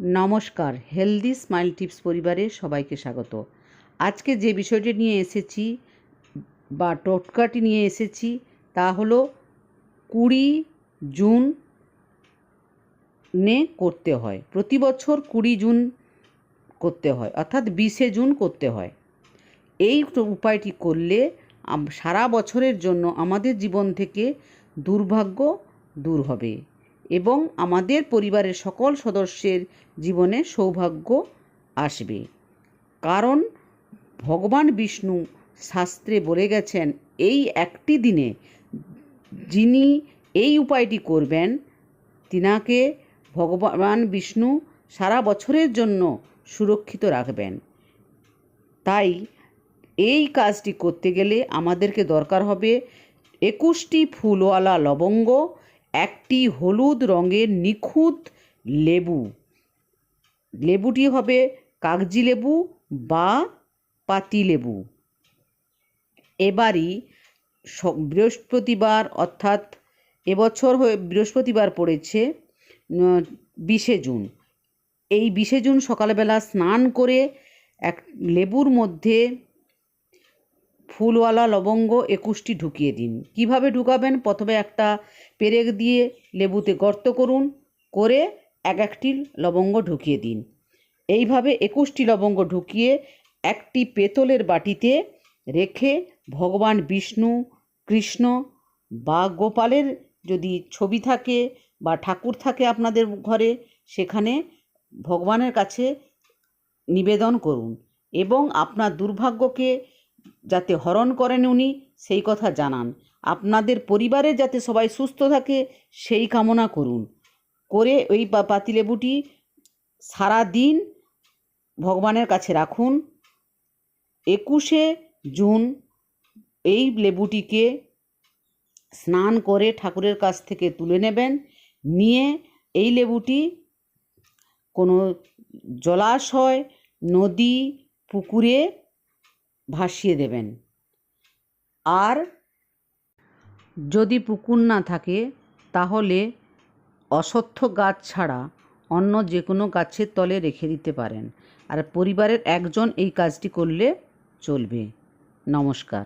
নমস্কার healthy smile tips পরিবারে সবাইকে স্বাগত। আজকে যে বিষয়টি নিয়ে এসেছি বা টোটকাটি নিয়ে এসেছি তা হলো কুড়ি জুন নে করতে হয়। প্রতি বছর কুড়ি জুন করতে হয়, অর্থাৎ বিশে জুন করতে হয়। এই উপায়টি করলে সারা বছরের জন্য আমাদের জীবন থেকে দুর্ভাগ্য দূর হবে। এবং আমাদের পরিবারের সকল সদস্যের জীবনে সৌভাগ্য আসবে। কারণ ভগবান বিষ্ণু শাস্ত্রে বলে গেছেন, এই একটি দিনে যিনি এই উপায়টি করবেন, তিনাকে ভগবান বিষ্ণু সারা বছরের জন্য সুরক্ষিত রাখবেন। তাই এই কাজটি করতে গেলে আমাদেরকে দরকার হবে একুশটি ফুলওয়ালা লবঙ্গ একটি হলুদ রঙের নিখুঁত লেবু। লেবুটি হবে কাগজি লেবু বা পাতি লেবু। এবারই বৃহস্পতিবার অর্থাৎ এবছর হয়ে, বৃহস্পতিবার পড়েছে বিশে জুন। এই বিশে জুন সকালবেলা স্নান করে এক লেবুর মধ্যে ফুলওয়ালা লবঙ্গ একুশটি ঢুকিয়ে দিন। কীভাবে ঢুকাবেন? প্রথমে একটা পেরেক দিয়ে লেবুতে গর্ত করুন, করে এক একটি লবঙ্গ ঢুকিয়ে দিন। এইভাবে একুশটি লবঙ্গ ঢুকিয়ে একটি পেতলের বাটিতে রেখে ভগবান বিষ্ণু, কৃষ্ণ বা গোপালের যদি ছবি থাকে বা ঠাকুর থাকে আপনাদের ঘরে, সেখানে ভগবানের কাছে নিবেদন করুন এবং আপনার দুর্ভাগ্যকে যাতে হরণ করেন উনি, সেই কথা জানান। আপনাদের পরিবারে যাতে সবাই সুস্থ থাকে, সেই কামনা করুন। করে ওই পাতিলেবুটি সারা দিন ভগবানের কাছে রাখুন। একুশে জুন এই লেবুটিকে স্নান করে ঠাকুরের কাছ থেকে তুলে নেবেন। নিয়ে এই লেবুটি কোনো জলাশয়, নদী, পুকুরে ভাসিয়ে দেবেন। আর যদি পুকুর না থাকে, তাহলে অশ্বত্থ গাছ ছাড়া অন্য যে কোনো গাছের তলে রেখে দিতে পারেন। আর পরিবারের একজন এই কাজটি করলে চলবে। নমস্কার।